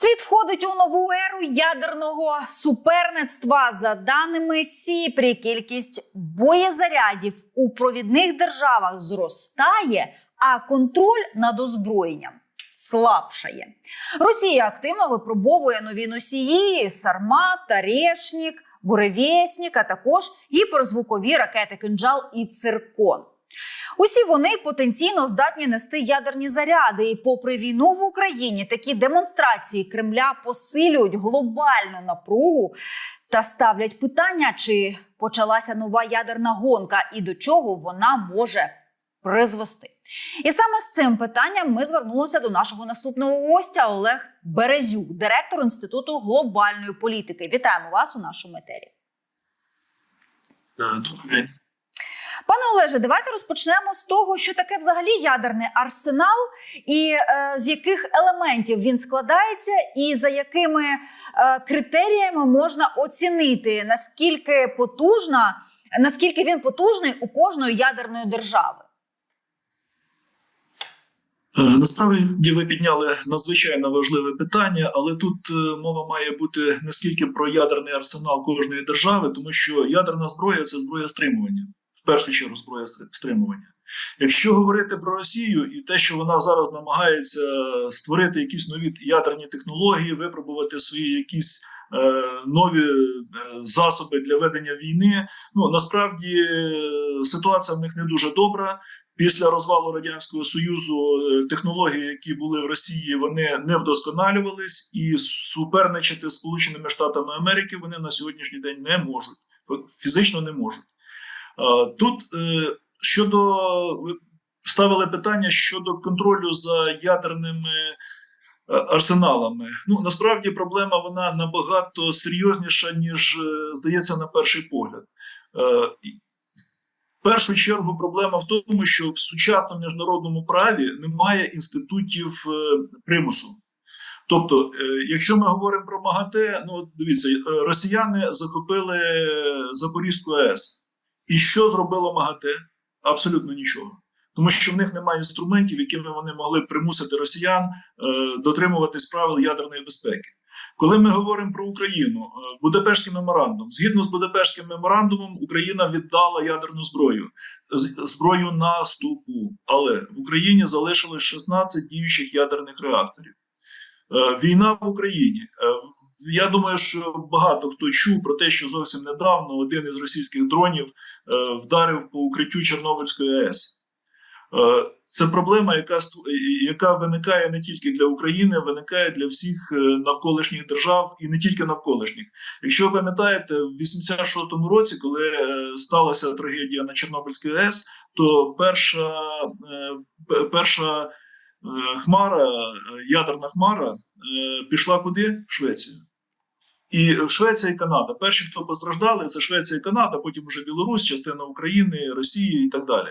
Світ входить у нову еру ядерного суперництва. За даними СІПРІ, кількість боєзарядів у провідних державах зростає, а контроль над озброєнням слабшає. Росія активно випробовує нові носії: Сармат, Тарешнік, Буревєснік, а також гіперзвукові ракети Кинджал і Циркон. Усі вони потенційно здатні нести ядерні заряди. І попри війну в Україні, такі демонстрації Кремля посилюють глобальну напругу та ставлять питання, чи почалася нова ядерна гонка і до чого вона може призвести. І саме з цим питанням ми звернулися до нашого наступного гостя Олег Березюк, директор інституту глобальної політики. Вітаємо вас у нашому етері. Добрий. Пане Олеже, давайте розпочнемо з того, що таке взагалі ядерний арсенал, і е, з яких елементів він складається, і за якими е, критеріями можна оцінити наскільки потужна, наскільки він потужний у кожної ядерної держави. Е, Насправді ви підняли надзвичайно важливе питання, але тут е, мова має бути не скільки про ядерний арсенал кожної держави, тому що ядерна зброя це зброя стримування, першу чергу зброя стримування. Якщо говорити про Росію і те, що вона зараз намагається створити якісь нові ядерні технології, випробувати свої якісь е, нові е, засоби для ведення війни, ну насправді е, ситуація в них не дуже добра. Після розвалу радянського союзу е, технології, які були в Росії, вони не вдосконалювались, і суперничати з Сполученими Штатами Америки вони на сьогоднішній день не можуть, фізично не можуть. Е, Тут е, щодо ставили питання щодо контролю за ядерними е, арсеналами. Ну насправді проблема вона набагато серйозніша, ніж здається на перший погляд. В першу чергу проблема в тому, що в сучасному міжнародному праві немає інститутів примусу. Тобто, якщо ми говоримо про МАГАТЕ, ну дивіться, росіяни захопили Запорізьку АЕС. І що зробило МАГАТЕ? Абсолютно нічого. Тому що в них немає інструментів, якими вони могли примусити росіян е, дотримуватись правил ядерної безпеки. Коли ми говоримо про Україну, е, Будапештський меморандум, згідно з Будапештським меморандумом, Україна віддала ядерну зброю, зброю наступу. Але в Україні залишилось 16 діючих ядерних реакторів. Е, Війна в Україні. Е, Я думаю, що багато хто чув про те, що зовсім недавно один із російських дронів е, вдарив по укриттю Чорнобильської АЕС. Е, Це проблема, яка ству- яка виникає не тільки для України, виникає для всіх е, навколишніх держав і не тільки навколишніх. Якщо ви пам'ятаєте, в 86-му році, коли е, сталася трагедія на Чорнобильській АЕС, то перша, е, перша е, хмара, е, ядерна хмара, е, пішла куди? В Швецію. І Швеція і Канада. Перші, хто постраждали, це Швеція і Канада, потім вже Білорусь, частина України, Росії і так далі.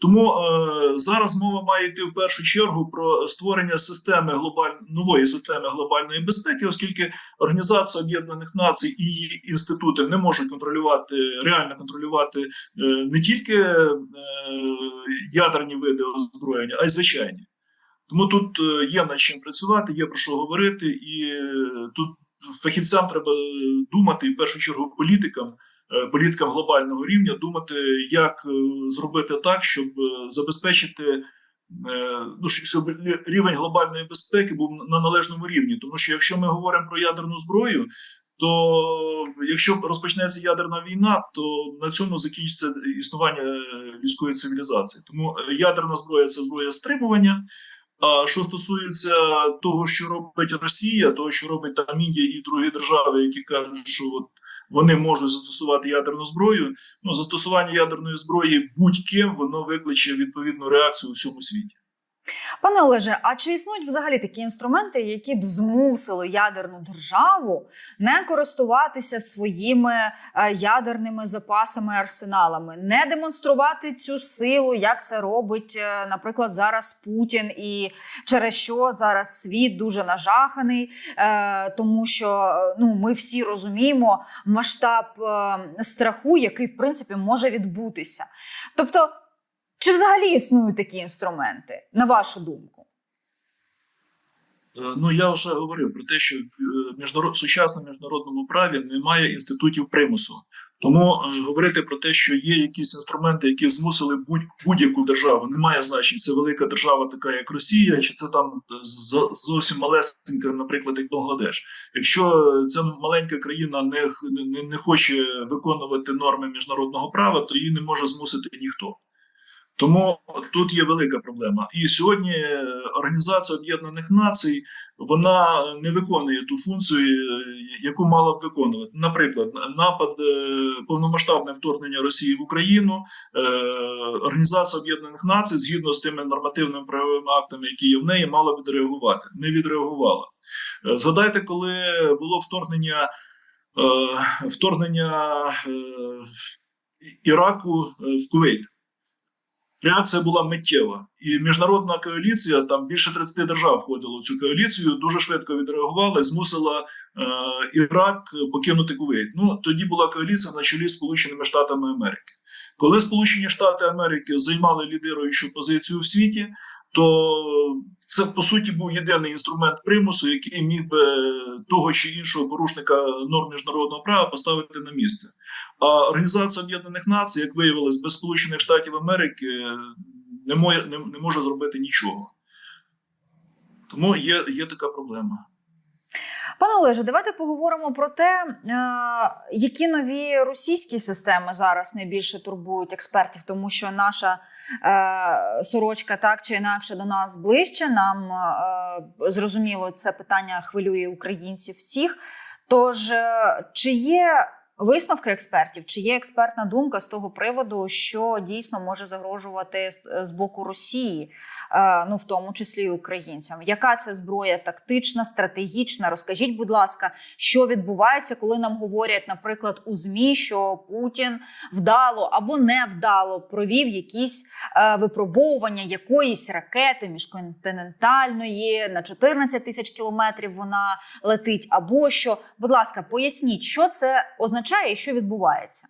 Тому е, зараз мова має йти в першу чергу про створення системи глобаль... нової системи глобальної безпеки, оскільки Організація Об'єднаних Націй і її інститути не можуть контролювати реально контролювати е, не тільки е, ядерні види озброєння, а й звичайні. Тому тут е, є над чим працювати, є про що говорити, і е, тут фахівцям треба думати, і в першу чергу політикам, е, політикам глобального рівня, думати, як е, зробити так, щоб е, забезпечити е, ну, щоб рівень глобальної безпеки був на належному рівні. Тому що якщо ми говоримо про ядерну зброю, то якщо розпочнеться ядерна війна, то на цьому закінчиться існування е, людської цивілізації. Тому е, ядерна зброя це зброя стримування. А що стосується того, що робить Росія, того, що робить там Індія і другі держави, які кажуть, що от вони можуть застосувати ядерну зброю, ну застосування ядерної зброї будь-ким воно викличе відповідну реакцію у всьому світі. Пане Олеже, а чи існують взагалі такі інструменти, які б змусили ядерну державу не користуватися своїми е, ядерними запасами арсеналами, не демонструвати цю силу, як це робить, е, наприклад, зараз Путін, і через що зараз світ дуже нажаханий, е, тому що ну ми всі розуміємо масштаб страху, який в принципі може відбутися. Тобто. Чи взагалі існують такі інструменти, на вашу думку? Е, Ну, я вже говорив про те, що в міжнарод... сучасному міжнародному праві немає інститутів примусу. Тому е, говорити про те, що є якісь інструменти, які змусили будь- будь-яку державу, немає значення. Це велика держава, така як Росія, чи це там зовсім малесенька, наприклад, як Бангладеш. Якщо ця маленька країна не, не, не хоче виконувати норми міжнародного права, то її не може змусити ніхто. Тому тут є велика проблема. І сьогодні е, Організація Об'єднаних Націй вона не виконує ту функцію, е, яку мала б виконувати. Наприклад, напад е, повномасштабне вторгнення Росії в Україну. Організація Об'єднаних Націй, згідно з тими нормативними правовими актами, які є в неї, мала відреагувати. Не відреагувала. Згадайте, коли було вторгнення. Вторгнення Іраку в Кувейт. Реакція була миттєва, і міжнародна коаліція, там більше 30 держав входило в цю коаліцію, дуже швидко відреагувала і змусила е, Ірак покинути Кувейт. Ну тоді була коаліція на чолі з Сполученими Штатами Америки. Коли Сполучені Штати Америки займали лідируючу позицію в світі, то це по суті був єдиний інструмент примусу, який міг би того чи іншого порушника норм міжнародного права поставити на місце. А Організація Об'єднаних Націй, як виявилось, без Сполучених Штатів Америки не може, не, не може зробити нічого. Тому є, є така проблема. Пане Олеже, давайте поговоримо про те, е, які нові російські системи зараз найбільше турбують експертів, тому що наша е, сорочка так чи інакше до нас ближче. Нам е, зрозуміло, це питання хвилює українців всіх. Tож, е, чи є висновки експертів, чи є експертна думка з того приводу, що дійсно може загрожувати з- з боку Росії? е, ну в тому числі і українцям. Яка це зброя тактична, стратегічна? Розкажіть, будь ласка, що відбувається, коли нам говорять, наприклад, у змі, що Путін вдало або невдало провів якісь е, випробовування якоїсь ракети міжконтинентальної на 14 тисяч кілометрів вона летить, або що, будь ласка, поясніть, що це означає і що відбувається.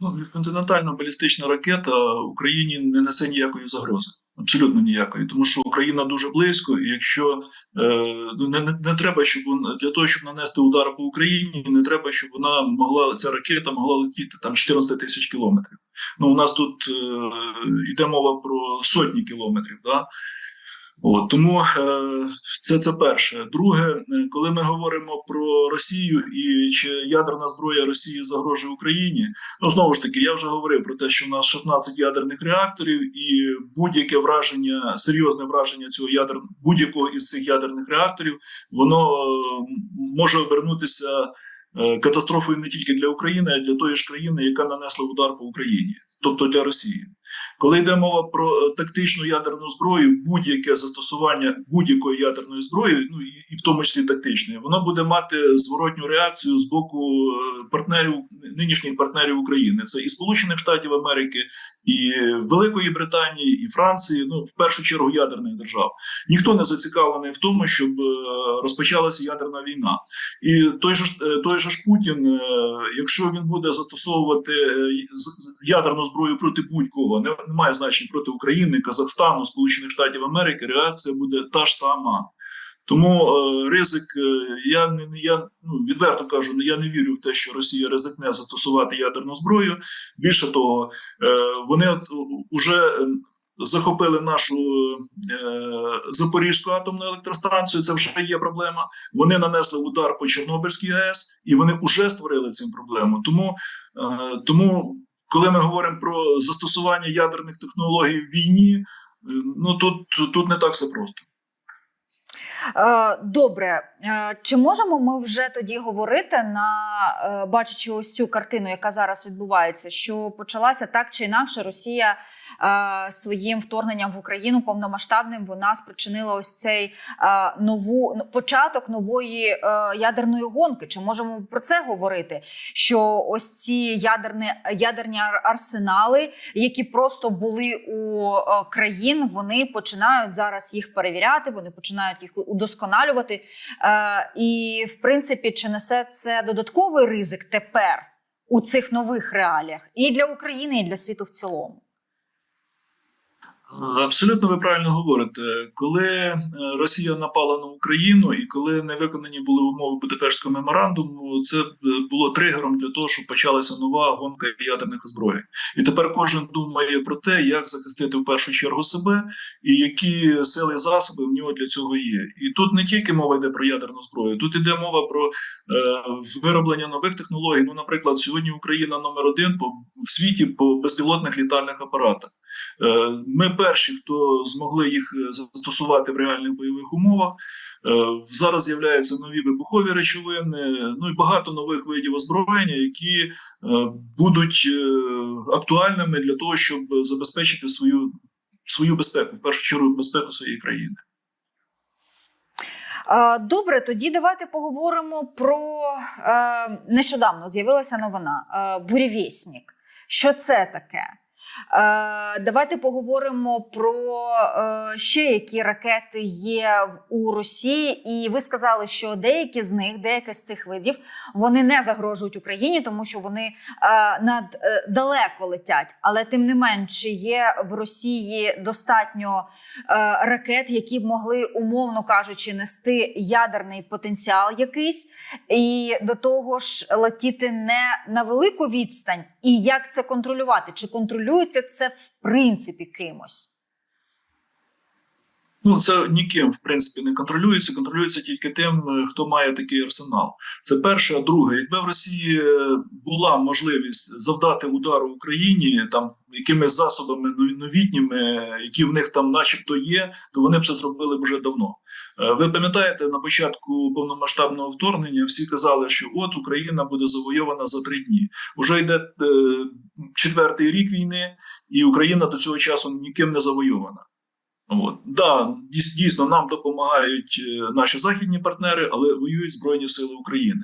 Ну, міжконтинентальна балістична ракета Україні не несе ніякої загрози. Абсолютно ніякої, тому що Україна дуже близько, і якщо е, ну, не, не, не треба, щоб для того, щоб нанести удар по Україні, не треба, щоб вона могла ця ракета могла летіти там 14 тисяч кілометрів. Ну у нас тут е, йде мова про сотні кілометрів. Да? От, тому е, це, це перше. Друге, е, коли ми говоримо про Росію і чи ядерна зброя Росії загрожує Україні, ну знову ж таки, я вже говорив про те, що у нас 16 ядерних реакторів, і будь-яке враження, серйозне враження цього ядер, будь-якого із цих ядерних реакторів, воно е, може обернутися катастрофою не тільки для України, а для тої ж країни, яка нанесла удар по Україні, тобто для Росії. Коли йде мова про е, тактичну ядерну зброю, будь-яке застосування будь-якої ядерної зброї, ну і, в тому числі тактичної, воно буде мати зворотню реакцію з боку е, партнерів нинішніх партнерів України. Це і Сполучених Штатів Америки, і Великої Британії, і Франції. Ну в першу чергу ядерних держав. Ніхто не зацікавлений в тому, щоб е, розпочалася ядерна війна. І той же е, той же ж Путін, е, якщо він буде застосовувати ядерну зброю проти будь-кого, не, немає значення проти України, Казахстану, Сполучених Штатів Америки, реакція буде та ж сама. Тому е, ризик, е, я не я ну відверто кажу, я не вірю в те, що Росія ризикне застосувати ядерну зброю. Більше того, е, вони от уже е, захопили нашу е, Запорізьку атомну електростанцію. Це вже є проблема. Вони нанесли удар по Чорнобильській АЕС, і вони вже створили цим проблему. Тому, е, тому коли ми говоримо про застосування ядерних технологій в війні, е, ну тут, тут не так все просто. Е, Добре, Е, чи можемо ми вже тоді говорити на е, бачачи ось цю картину, яка зараз відбувається, що почалася так чи інакше Росія своїм вторгненням в Україну повномасштабним вона спричинила ось цей нову початок нової ядерної гонки? Чи можемо про це говорити? Що ось ці ядерні ядерні ар- арсенали, які просто були у країн, вони починають зараз їх перевіряти, вони починають їх удосконалювати. Е, і, в принципі, чи несе це додатковий ризик тепер у цих нових реаліях і для України, і для світу в цілому? Абсолютно ви правильно говорите. Коли е, Росія напала на Україну і коли не виконані були умови Будапештського меморандуму, це е, було тригером для того, щоб почалася нова гонка ядерних озброєнь. І тепер кожен думає про те, як захистити в першу чергу себе і які сили і засоби в нього для цього є. І тут не тільки мова йде про ядерну зброю, тут йде мова про е, вироблення нових технологій. Ну, наприклад, сьогодні Україна номер один по в світі по безпілотних літальних апаратах. Е, Ми перші, хто змогли їх е, застосувати в реальних бойових умовах. Е, Зараз з'являються нові вибухові речовини, ну і багато нових видів озброєння, які будуть актуальними для того, щоб забезпечити свою, свою безпеку, в першу чергу безпеку своєї країни. Добре, тоді давайте поговоримо про нещодавно з'явилася новина бурєвєснік. Що це таке? Е, давайте поговоримо про е, ще які ракети є у Росії. І ви сказали, що деякі з них, деякі з цих видів, вони не загрожують Україні, тому що вони е, над далеко летять. Але тим не менше є в Росії достатньо ракет, які б могли, умовно кажучи, нести ядерний потенціал якийсь, і до того ж летіти не на велику відстань. І як це контролювати? Чи контролюється це в принципі кимось? Ну, це ніким, в принципі, не контролюється. Контролюється тільки тим, е, хто має такий арсенал. Це перше. А друге, якби в Росії е, була можливість завдати удару Україні там якимись засобами новітніми, які в них там, начебто, є, то вони б це зробили вже давно. Е, Ви пам'ятаєте, на початку повномасштабного вторгнення всі казали, що от Україна буде завойована за три дні. Уже йде четвертий рік війни, і Україна до цього часу ніким не завойована. От. Да, дійсно нам допомагають е, наші західні партнери, але воюють Збройні Сили України.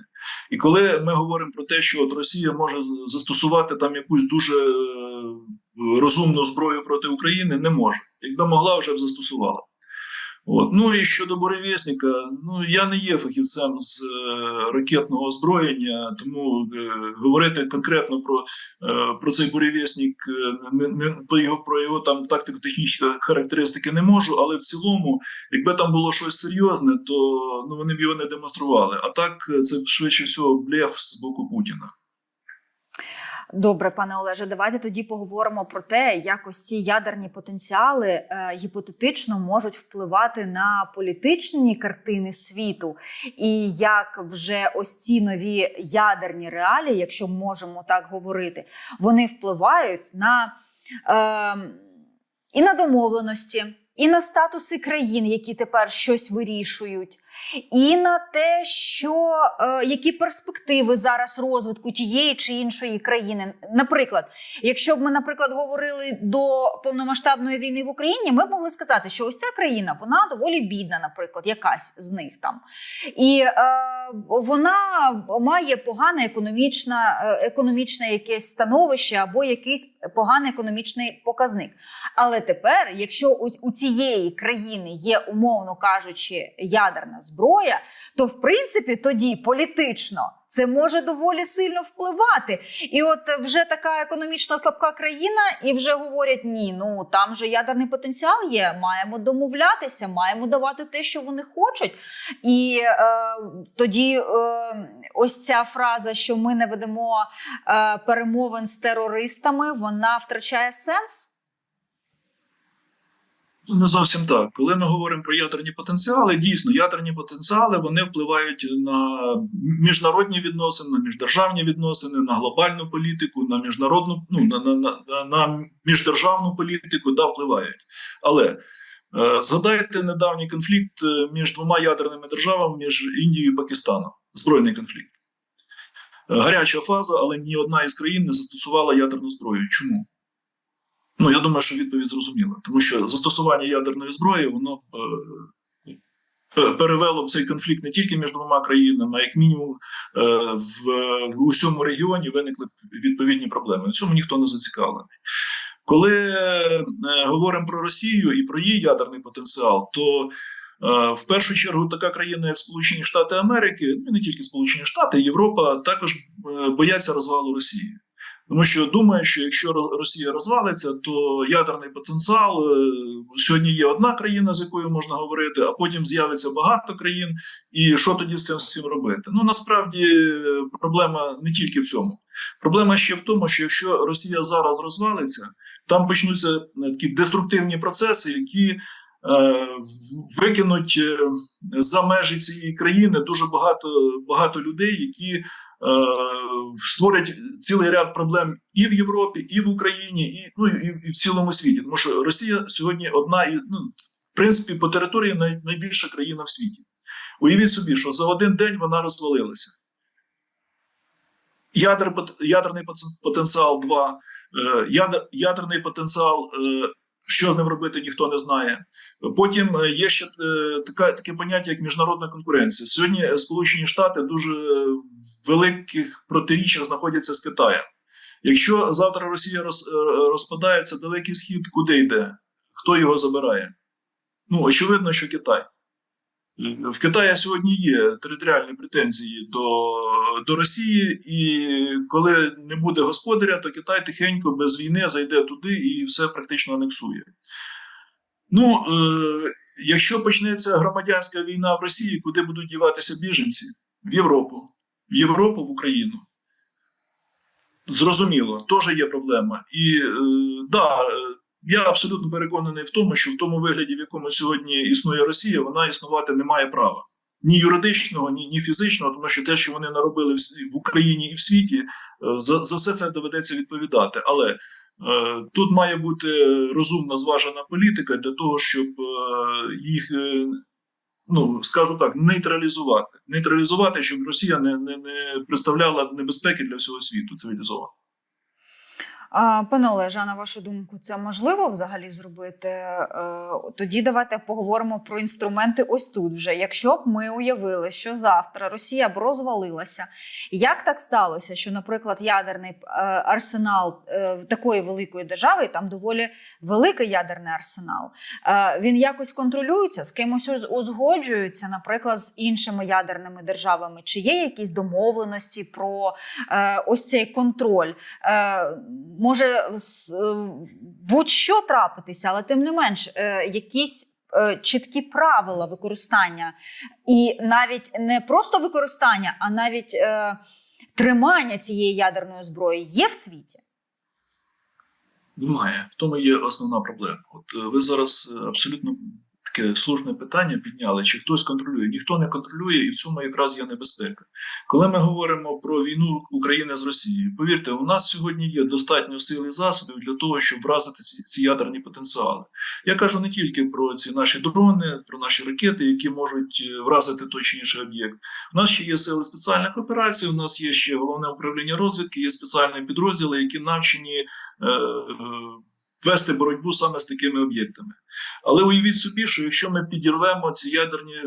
І коли ми говоримо про те, що от Росія може застосувати там якусь дуже е, розумну зброю проти України, не може. Якби могла, вже б застосувала. От. Ну і щодо буревісника, ну я не є фахівцем з е, ракетного озброєння, тому е, говорити конкретно про, е, про цей буревісник, е, не, не, про його про його там тактико-технічні характеристики не можу. Але в цілому, якби там було щось серйозне, то ну вони б його не демонстрували. А так е, це швидше всього блеф з боку Путіна. Добре, пане Олеже, давайте тоді поговоримо про те, як ось ці ядерні потенціали е, гіпотетично можуть впливати на політичні картини світу, і як вже ось ці нові ядерні реалії, якщо можемо так говорити, вони впливають на е, і на домовленості, і на статуси країн, які тепер щось вирішують. І на те, що е, які перспективи зараз розвитку тієї чи іншої країни. Наприклад, якщо б ми, наприклад, говорили до повномасштабної війни в Україні, ми б могли сказати, що ось ця країна вона доволі бідна, наприклад, якась з них там, і е, вона має погане економічне, економічне якесь становище або якийсь поганий економічний показник. Але тепер, якщо у цієї країни є, умовно кажучи, ядерна зброя, то в принципі тоді політично це може доволі сильно впливати. І от вже така економічно слабка країна, і вже говорять: ні, ну там же ядерний потенціал є. Маємо домовлятися, маємо давати те, що вони хочуть. І е, тоді е, ось ця фраза, що ми не ведемо е, перемовин з терористами, вона втрачає сенс. Ну, Не зовсім так. Коли ми говоримо про ядерні потенціали, дійсно ядерні потенціали вони впливають на міжнародні відносини, на міждержавні відносини, на глобальну політику, на міжнародну, ну на, на, на, на міждержавну політику, да, впливають. Але е, згадайте недавній конфлікт е, між двома ядерними державами, між Індією і Пакистаном, збройний конфлікт. Е, Гаряча фаза, але ні одна із країн не застосувала ядерну зброю. Чому? Ну, я думаю, що відповідь зрозуміла, тому що застосування ядерної зброї воно е, перевело б цей конфлікт не тільки між двома країнами, а як мінімум е, в, в усьому регіоні виникли відповідні проблеми. На цьому ніхто не зацікавлений. Коли е, говоримо про Росію і про її ядерний потенціал, то е, в першу чергу така країна, як Сполучені Штати Америки, ну і не тільки Сполучені Штати, Європа також е, бояться розвалу Росії. Тому що думаю, що якщо Росія розвалиться, то ядерний потенціал е, сьогодні є одна країна, з якою можна говорити, а потім з'явиться багато країн. І що тоді з цим всім робити? Ну насправді е, проблема не тільки в цьому. Проблема ще в тому, що якщо Росія зараз розвалиться, там почнуться е, такі деструктивні процеси, які викинуть за межі цієї країни дуже багато, багато людей, які створять цілий ряд проблем і в Європі, і в Україні, і, ну, і, і в цілому світі. Тому що Росія сьогодні одна і ну, в принципі по території най, найбільша країна в світі. Уявіть собі, що за один день вона розвалилася. Ядер, ядерний потенціал 2, е, яд- ядерний потенціал, е, що з ним робити, ніхто не знає. Потім е, є ще е, така, таке поняття, як міжнародна конкуренція. Сьогодні Сполучені Штати дуже великих протиріччях знаходяться з Китаєм. Якщо завтра Росія роз, е, розпадається, далекий схід куди йде? Хто його забирає? Ну, очевидно, що Китай. В Китаї сьогодні є територіальні претензії до, до Росії, і коли не буде господаря, то Китай тихенько без війни зайде туди і все практично анексує. Ну, е, якщо почнеться громадянська війна в Росії, куди будуть діватися біженці? В Європу. В Європу, в Україну. Зрозуміло, теж є проблема. І е, да, я абсолютно переконаний в тому, що в тому вигляді, в якому сьогодні існує Росія, вона існувати не має права. Ні юридичного, ні, ні фізичного, тому що те, що вони наробили в, в Україні і в світі, е, за, за все це доведеться відповідати. Але е, тут має бути розумна зважена політика для того, щоб е, їх, е, ну скажу так, нейтралізувати. Нейтралізувати, щоб Росія не, не, не представляла небезпеки для всього світу цивілізовано. Пане Олеже, на вашу думку, це можливо взагалі зробити? Е, Тоді давайте поговоримо про інструменти ось тут вже. Якщо б ми уявили, що завтра Росія б розвалилася, як так сталося, що, наприклад, ядерний е, арсенал е, такої великої держави, там доволі великий ядерний арсенал, він якось контролюється, з кимось узгоджується, наприклад, з іншими ядерними державами? Чи є якісь домовленості про ось цей контроль? Може е, будь-що трапитися, але тим не менш, е, якісь е, чіткі правила використання, і навіть не просто використання, а навіть е, тримання цієї ядерної зброї є в світі. Немає. В тому є основна проблема. От ви зараз абсолютно таке слушне питання підняли, чи хтось контролює. Ніхто не контролює, і в цьому якраз є небезпека. Коли ми говоримо про війну України з Росією, повірте, у нас сьогодні є достатньо сил і засобів для того, щоб вразити ці, ці ядерні потенціали. Я кажу не тільки про ці наші дрони, про наші ракети, які можуть е, вразити той чи інший об'єкт. У нас ще є сили спеціальних операцій. У нас є ще головне управління розвідки, є спеціальні підрозділи, які навчені е, е, вести боротьбу саме з такими об'єктами. Але уявіть собі, що якщо ми підірвемо ці ядерні е,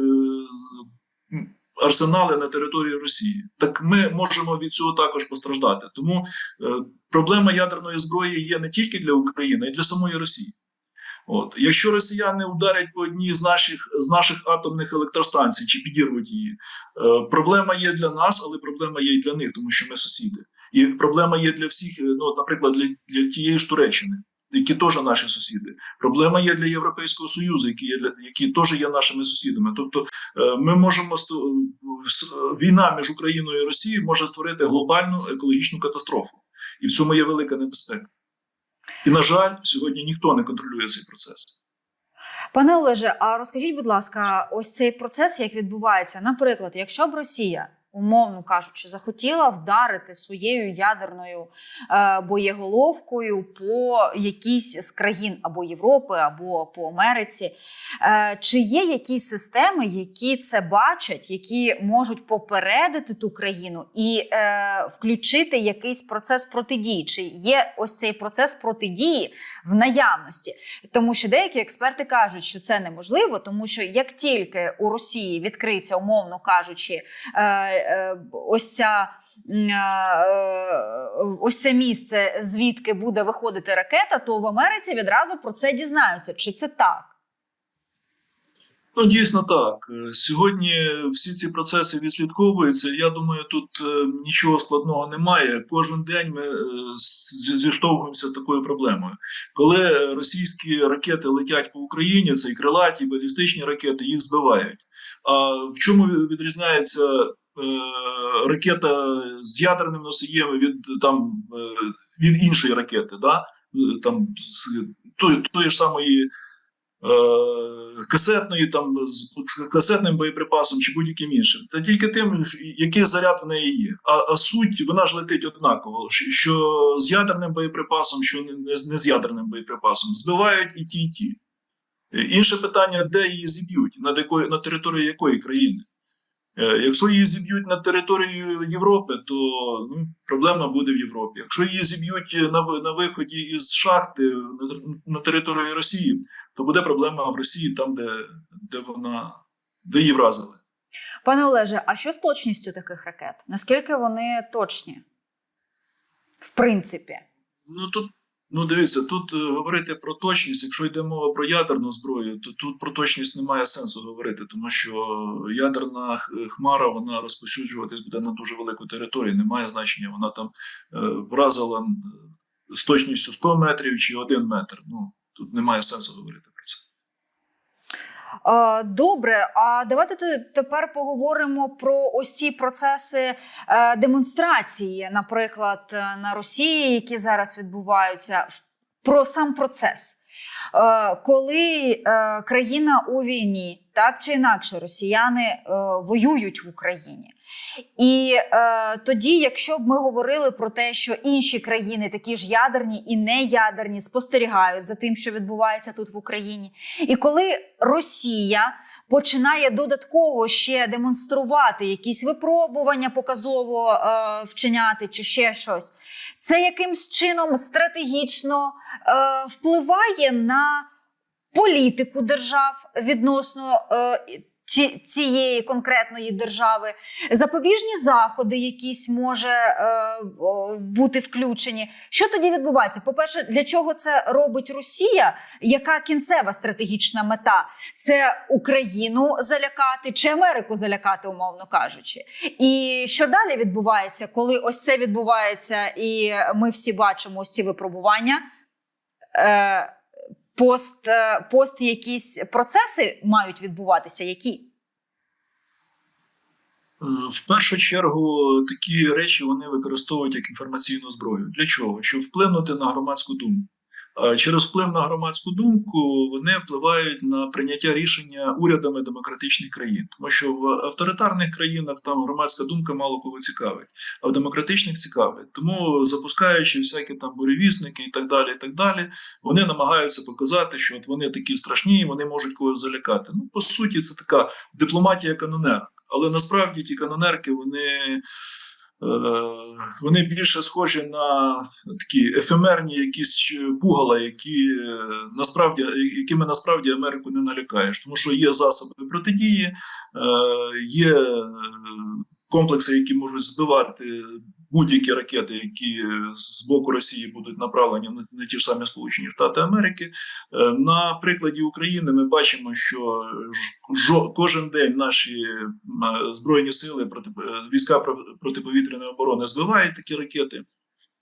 арсенали на території Росії, так ми можемо від цього також постраждати. Тому е, проблема ядерної зброї є не тільки для України, а й для самої Росії. От якщо росіяни ударять по одній з наших з наших атомних електростанцій чи підірвуть її, е, проблема є для нас, але проблема є і для них, тому що ми сусіди. І проблема є для всіх, е, ну, наприклад, для, для тієї ж Туреччини, які теж наші сусіди. Проблема є для Європейського Союзу, які є для які теж є нашими сусідами. Тобто, е, ми можемо війна між Україною і Росією може створити глобальну екологічну катастрофу, і в цьому є велика небезпека. І на жаль, сьогодні ніхто не контролює цей процес. Пане Олеже, а розкажіть, будь ласка, ось цей процес, як відбувається? Наприклад, якщо б Росія, умовно кажучи, захотіла вдарити своєю ядерною е, боєголовкою по якійсь з країн або Європи, або по Америці, е, чи є якісь системи, які це бачать, які можуть попередити ту країну і е, включити якийсь процес протидії? Чи є ось цей процес протидії в наявності? Тому що деякі експерти кажуть, що це неможливо, тому що як тільки у Росії відкриється, умовно кажучи, ось ця. е, Ось це місце, звідки буде виходити ракета, то в Америці відразу про це дізнаються. Чи це так? Ну, дійсно так. Е, Сьогодні всі ці процеси відслідковуються. Я думаю, тут е, нічого складного немає. Кожен день ми е, зіштовхуємося з такою проблемою. Коли російські ракети летять по Україні, це і крилаті, і балістичні ракети, їх збивають. А в чому відрізняється е, ракета з ядерним носієм від там е, від іншої ракети? Да? Е, Там з тої, ж самої е, касетної, там з касетним боєприпасом чи будь-яким іншим. Та тільки тим, який заряд в неї є. А, а суть вона ж летить однаково. що- з ядерним боєприпасом, що не, не з ядерним боєприпасом, збивають і ті, і ті. Е, Інше питання, де її зіб'ють, над якою на території якої країни. Е, Якщо її зіб'ють на територію Європи, то ну, проблема буде в Європі. Якщо її зіб'ють на, на виході із шахти на, на території Росії, то буде проблема в Росії, там, де, де вона де її вразили. Пане Олеже, а що з точністю таких ракет? Наскільки вони точні? В принципі. Ну тут ну дивіться, тут е, говорити про точність, якщо йде мова про ядерну зброю, то тут про точність немає сенсу говорити, тому що ядерна хмара вона розповсюджуватись буде на дуже велику територію. Немає значення, вона там е, вразила з точністю 100 метрів чи 1 метр. Ну тут немає сенсу говорити Добре, а давайте тепер поговоримо про ось ці процеси е, демонстрації, наприклад, е, на Росії, які зараз відбуваються, про сам процес. Е, Коли країна у війні, так чи інакше, росіяни воюють в Україні. І е, тоді, якщо б ми говорили про те, що інші країни, такі ж ядерні і неядерні, спостерігають за тим, що відбувається тут в Україні, і коли Росія починає додатково ще демонструвати якісь випробування, показово е, вчиняти чи ще щось, це якимсь чином стратегічно е, впливає на політику держав відносно. Е, цієї конкретної держави запобіжні заходи, якісь може е, бути включені. Що тоді відбувається? По-перше, для чого це робить Росія? Яка кінцева стратегічна мета? Це Україну залякати чи Америку залякати, умовно кажучи. І що далі відбувається, коли ось це відбувається, і ми всі бачимо ось ці випробування? Е, Пост, е, пост якісь процеси мають відбуватися, які? Е, В першу чергу такі речі вони використовують як інформаційну зброю. Для чого? Щоб вплинути на громадську думку. А Через вплив на громадську думку вони впливають на прийняття рішення урядами демократичних країн, тому що в авторитарних країнах там громадська думка мало кого цікавить, а в демократичних цікавить. Тому запускаючи всякі там буревісники і так далі, і так далі, вони намагаються показати, що от вони такі страшні, і вони можуть когось залякати. Ну по суті, це така дипломатія канонерок. Але насправді ті канонерки вони, е, вони більше схожі на такі ефемерні якісь пугала, які е, насправді якими насправді Америку не налякаєш, тому що є засоби протидії, е, є е, комплекси, які можуть збивати будь-які ракети, які з боку Росії будуть направлені на, ті ж самі Сполучені Штати Америки. Е, На прикладі України ми бачимо, що жо, кожен день наші збройні сили проти е, війська про- протиповітряної оборони збивають такі ракети.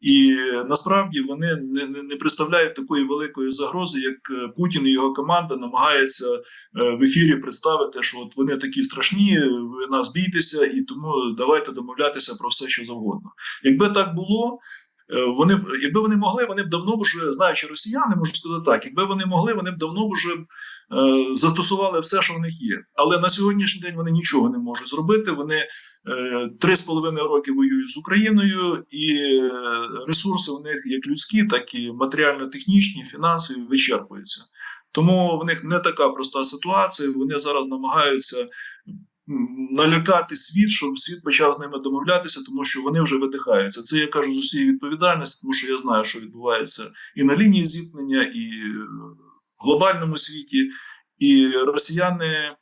І насправді вони не, не, представляють такої великої загрози, як е, Путін і його команда намагаються е, в ефірі представити, що от вони такі страшні, ви нас бійтеся, і тому давайте домовлятися про все, що завгодно. Якби так було, е, вони якби вони могли, вони б давно вже знаючи росіяни, можу сказати так, якби вони могли, вони б давно вже застосували все, що в них є. Але на сьогоднішній день вони нічого не можуть зробити. Вони е, три з половиною роки воюють з Україною, і е, ресурси у них як людські, так і матеріально-технічні, фінансові вичерпуються. Тому в них не така проста ситуація. Вони зараз намагаються налякати світ, щоб світ почав з ними домовлятися, тому що вони вже видихаються. Це я кажу з усією відповідальністю, тому що я знаю, що відбувається і на лінії зіткнення, і в глобальному світі. І росіяни, е,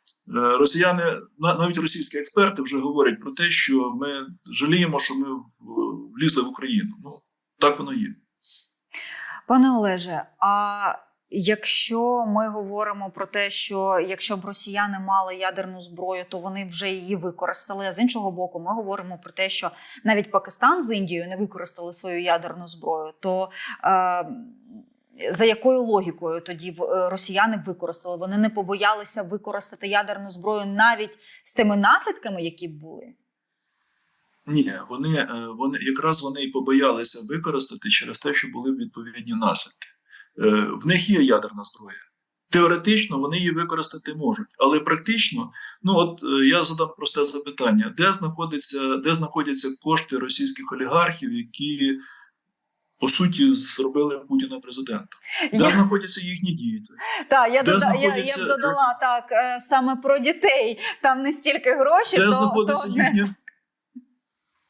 росіяни, на- навіть російські експерти вже говорять про те, що ми жаліємо, що ми влізли в Україну. Ну так воно є. Пане Олеже, а Якщо ми говоримо про те, що якщо б росіяни мали ядерну зброю, то вони вже її використали. А з іншого боку, ми говоримо про те, що навіть Пакистан з Індією не використали свою ядерну зброю, то е, за якою логікою тоді е, росіяни використали? Вони не побоялися використати ядерну зброю навіть з тими наслідками, які були. Ні, вони, е, вони якраз вони і побоялися використати через те, що були відповідні наслідки. Е, В них є ядерна зброя. Теоретично вони її використати можуть, але практично, ну от я задам просте запитання: де знаходиться, де знаходяться кошти російських олігархів, які по суті зробили Путіна президентом? Де Я- знаходяться їхні діти? Так, я, дода, я, я б додала так е, саме про дітей. Там не стільки грошей, Де то, знаходиться то їхнє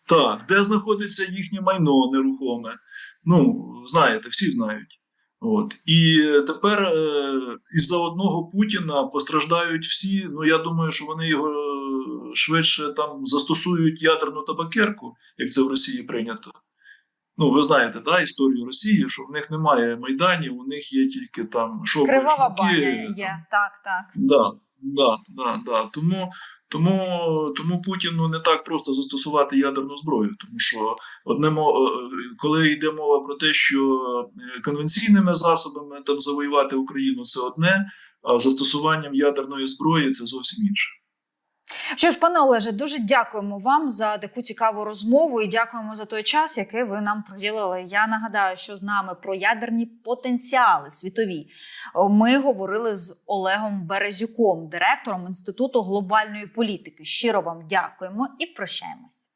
так, де знаходиться їхнє майно нерухоме? Ну, знаєте, всі знають. От. І тепер е, із-за одного Путіна постраждають всі. Ну, я думаю, що вони його е, швидше там застосують ядерну табакерку, як це в Росії прийнято. Ну, ви знаєте, да, історію Росії, що в них немає майданів, у них є тільки там шоу Кривава баня є. Так, так. Да, да, да, да. Тому, тому, тому Путіну не так просто застосувати ядерну зброю, тому що одне е, коли йде мова про те, що е, конвенційними засобами там завоювати Україну це одне, а застосуванням ядерної зброї це зовсім інше. Що ж, пане Олеже, дуже дякуємо вам за таку цікаву розмову і дякуємо за той час, який ви нам приділили. Я нагадаю, що з нами про ядерні потенціали світові ми говорили з Олегом Березюком, директором Інституту глобальної політики. Щиро вам дякуємо і прощаємось.